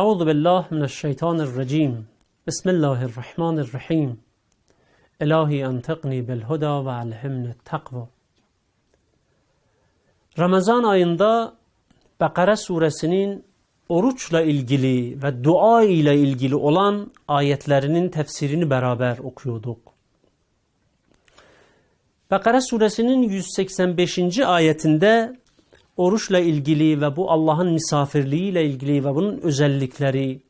Euzu billahi mineşşeytanirracim. Bismillahirrahmanirrahim. İlahi entekni bil huda ve alhimni takva. Ramazan ayında Bakara suresinin oruçla ilgili ve dua ile ilgili olan ayetlerinin tefsirini beraber okuyorduk. Bakara suresinin 185. ayetinde oruçla ilgili ve bu Allah'ın misafirliği ile ilgili ve bunun özellikleri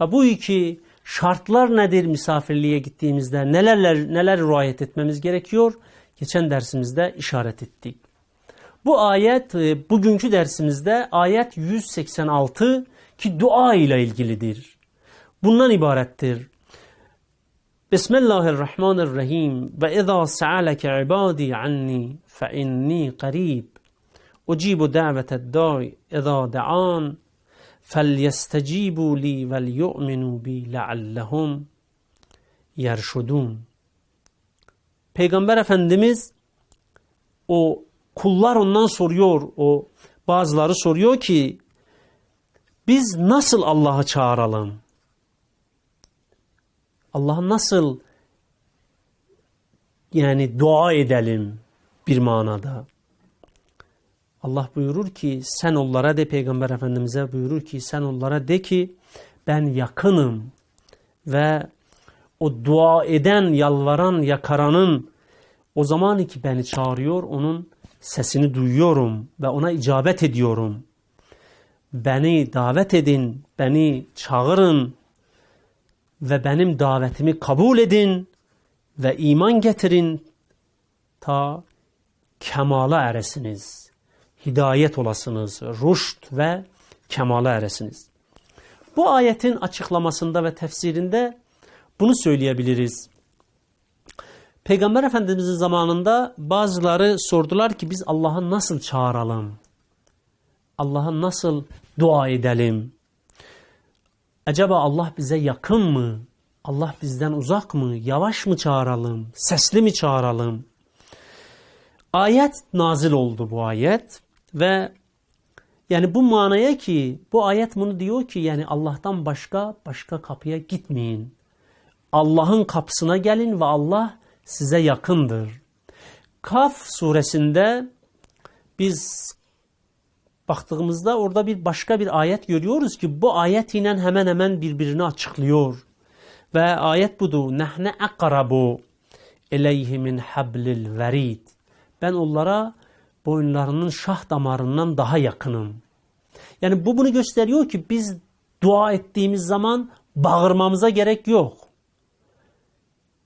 ve bu iki şartlar nedir misafirliğe gittiğimizde neler neler riayet etmemiz gerekiyor? Geçen dersimizde işaret ettik. Bu ayet e, bugünkü dersimizde ayet 186 ki dua ile ilgilidir. Bundan ibarettir. Bismillahirrahmanirrahim ve izâ se'aleke ibâdî anni fe inni qarîb ucibu daveted da'i izâ da'an فَلْيَسْتَجِيبُوا لِي وَلْيُؤْمِنُوا بِي لَعَلَّهُمْ يَرْشُدُونَ Peygamber Efendimiz o kullar ondan soruyor o bazıları soruyor ki biz nasıl Allah'ı çağıralım? Allah'a nasıl yani dua edelim bir manada? Allah buyurur ki sen onlara de Peygamber Efendimiz'e buyurur ki sen onlara de ki ben yakınım ve o dua eden, yalvaran, yakaranın o zaman ki beni çağırıyor onun sesini duyuyorum ve ona icabet ediyorum. Beni davet edin, beni çağırın ve benim davetimi kabul edin ve iman getirin ta kemala eresiniz. Hidayet olasınız, ruşt ve kemala eresiniz. Bu ayetin açıklamasında ve tefsirinde bunu söyleyebiliriz. Peygamber Efendimizin zamanında bazıları sordular ki biz Allah'ı nasıl çağıralım? Allah'a nasıl dua edelim? Acaba Allah bize yakın mı? Allah bizden uzak mı? Yavaş mı çağıralım? Sesli mi çağıralım? Ayet nazil oldu bu ayet ve yani bu manaya ki bu ayet bunu diyor ki yani Allah'tan başka başka kapıya gitmeyin. Allah'ın kapısına gelin ve Allah size yakındır. Kaf suresinde biz baktığımızda orada bir başka bir ayet görüyoruz ki bu ayet ile hemen hemen birbirini açıklıyor. Ve ayet budur. Nahne akrabu ileyhi min hablil verid. Ben onlara boyunlarının şah damarından daha yakınım. Yani bu bunu gösteriyor ki biz dua ettiğimiz zaman bağırmamıza gerek yok.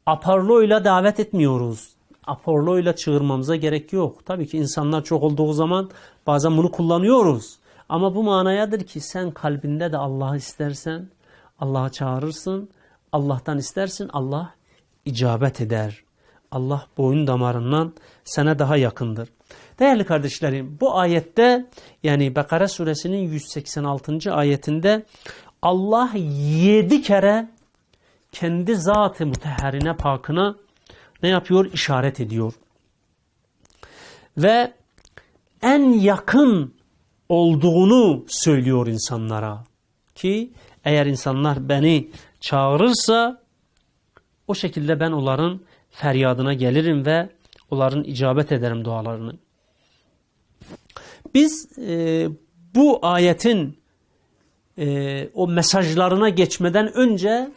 Aparloyla davet etmiyoruz. Aparloyla çığırmamıza gerek yok. Tabii ki insanlar çok olduğu zaman bazen bunu kullanıyoruz. Ama bu manayadır ki sen kalbinde de Allah'ı istersen Allah'a çağırırsın. Allah'tan istersin Allah icabet eder. Allah boyun damarından sana daha yakındır. Değerli kardeşlerim bu ayette yani Bakara suresinin 186. ayetinde Allah yedi kere kendi zatı müteherine pakına ne yapıyor? İşaret ediyor. Ve en yakın olduğunu söylüyor insanlara. Ki eğer insanlar beni çağırırsa o şekilde ben onların feryadına gelirim ve onların icabet ederim dualarını. Biz e, bu ayetin e, o mesajlarına geçmeden önce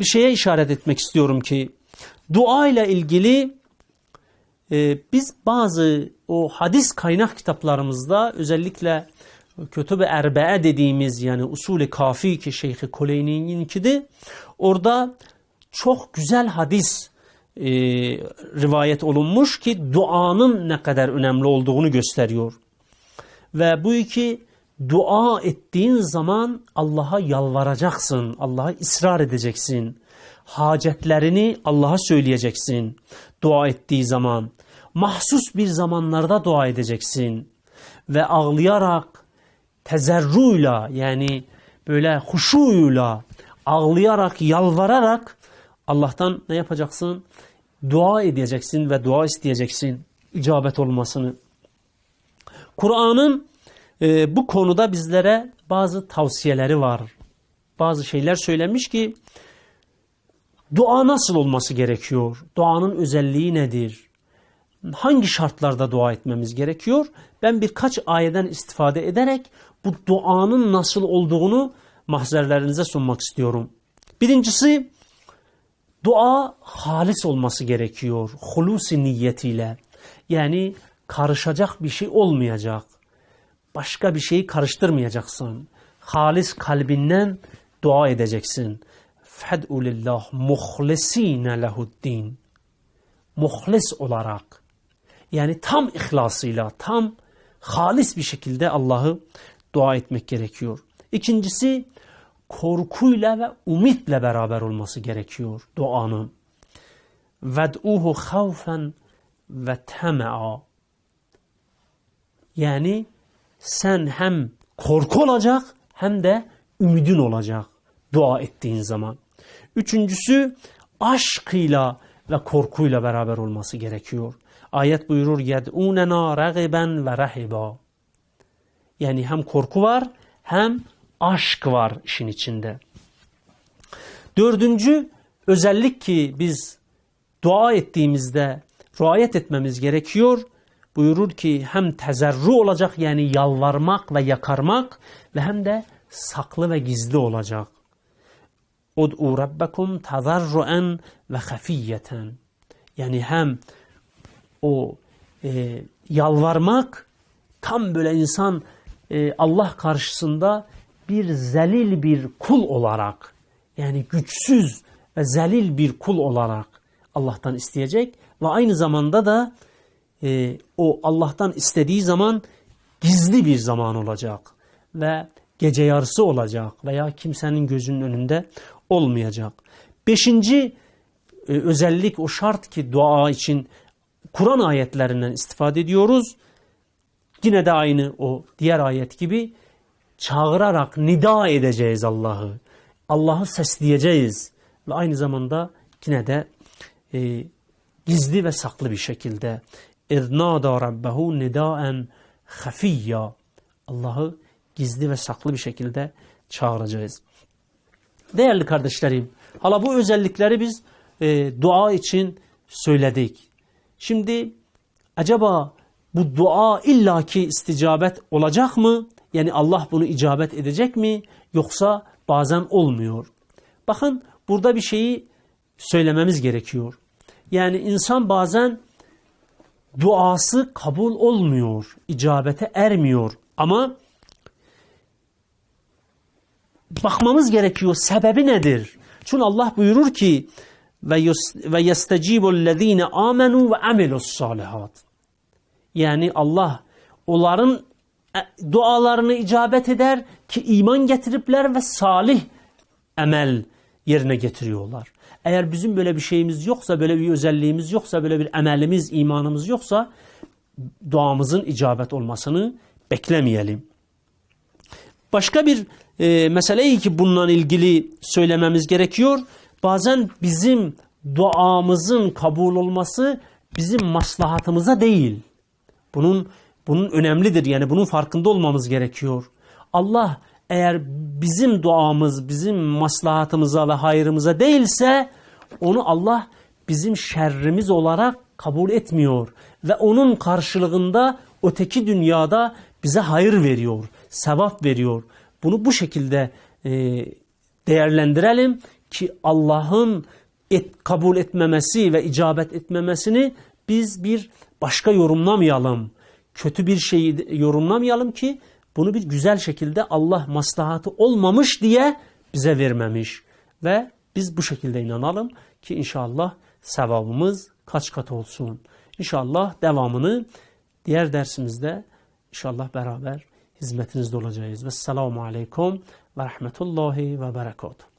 bir şeye işaret etmek istiyorum ki dua ile ilgili e, biz bazı o hadis kaynak kitaplarımızda özellikle kötü bir erbe'e dediğimiz yani usulü kafi ki Şeyh Koleyni'ninkidir. Orada çok güzel hadis e, rivayet olunmuş ki duanın ne kadar önemli olduğunu gösteriyor. Ve bu iki dua ettiğin zaman Allah'a yalvaracaksın. Allah'a ısrar edeceksin. Hacetlerini Allah'a söyleyeceksin. Dua ettiği zaman. Mahsus bir zamanlarda dua edeceksin. Ve ağlayarak, tezerruyla yani böyle huşuyla, ağlayarak, yalvararak Allah'tan ne yapacaksın? Dua edeceksin ve dua isteyeceksin. icabet olmasını. Kur'an'ın e, bu konuda bizlere bazı tavsiyeleri var. bazı şeyler söylemiş ki dua nasıl olması gerekiyor? Duanın özelliği nedir? Hangi şartlarda dua etmemiz gerekiyor? Ben birkaç ayeden istifade ederek bu duanın nasıl olduğunu mahzerlerinize sunmak istiyorum. Birincisi dua halis olması gerekiyor. Hulusi niyetiyle. Yani karışacak bir şey olmayacak. Başka bir şeyi karıştırmayacaksın. Halis kalbinden dua edeceksin. Fed'u lillah muhlisine lehuddin. Muhlis olarak. Yani tam ihlasıyla, tam halis bir şekilde Allah'ı dua etmek gerekiyor. İkincisi korkuyla ve ümitle beraber olması gerekiyor duanın. Ved'uhu havfen ve teme'a. Yani sen hem korku olacak hem de ümidin olacak dua ettiğin zaman. Üçüncüsü aşkıyla ve korkuyla beraber olması gerekiyor. Ayet buyurur yed'unena ragiben ve rahiba. Yani hem korku var hem aşk var işin içinde. Dördüncü özellik ki biz dua ettiğimizde riayet etmemiz gerekiyor. Buyurur ki hem tezerru olacak yani yalvarmak ve yakarmak ve hem de saklı ve gizli olacak. Ud'u rabbekum tazarruen ve hafiyeten. Yani hem o e, yalvarmak tam böyle insan e, Allah karşısında bir zelil bir kul olarak yani güçsüz ve zelil bir kul olarak Allah'tan isteyecek ve aynı zamanda da e, o Allah'tan istediği zaman gizli bir zaman olacak ve gece yarısı olacak veya kimsenin gözünün önünde olmayacak. Beşinci e, özellik o şart ki dua için Kur'an ayetlerinden istifade ediyoruz. Yine de aynı o diğer ayet gibi çağırarak nida edeceğiz Allah'ı. Allah'ı sesleyeceğiz. Ve aynı zamanda yine de e, gizli ve saklı bir şekilde اِذْنَادَى رَبَّهُ نِدَاءً خَفِيًّا Allah'ı gizli ve saklı bir şekilde çağıracağız. Değerli kardeşlerim, hala bu özellikleri biz e, dua için söyledik. Şimdi acaba bu dua illaki isticabet olacak mı? Yani Allah bunu icabet edecek mi? Yoksa bazen olmuyor. Bakın burada bir şeyi söylememiz gerekiyor. Yani insan bazen duası kabul olmuyor, icabete ermiyor. Ama bakmamız gerekiyor. Sebebi nedir? Çünkü Allah buyurur ki ve yestecibul amenu ve amilus salihat. Yani Allah onların dualarını icabet eder ki iman getiripler ve salih emel yerine getiriyorlar. Eğer bizim böyle bir şeyimiz yoksa, böyle bir özelliğimiz yoksa, böyle bir emelimiz, imanımız yoksa duamızın icabet olmasını beklemeyelim. Başka bir e, meseleyi ki bununla ilgili söylememiz gerekiyor. Bazen bizim duamızın kabul olması bizim maslahatımıza değil. Bunun bunun önemlidir. Yani bunun farkında olmamız gerekiyor. Allah eğer bizim duamız bizim maslahatımıza ve hayrımıza değilse onu Allah bizim şerrimiz olarak kabul etmiyor. Ve onun karşılığında öteki dünyada bize hayır veriyor, sevap veriyor. Bunu bu şekilde e, değerlendirelim ki Allah'ın et, kabul etmemesi ve icabet etmemesini biz bir başka yorumlamayalım. Kötü bir şeyi yorumlamayalım ki bunu bir güzel şekilde Allah maslahatı olmamış diye bize vermemiş. Ve biz bu şekilde inanalım ki inşallah sevabımız kaç kat olsun. İnşallah devamını diğer dersimizde inşallah beraber hizmetinizde olacağız. Vesselamu aleyküm ve rahmetullahi ve berekatuhu.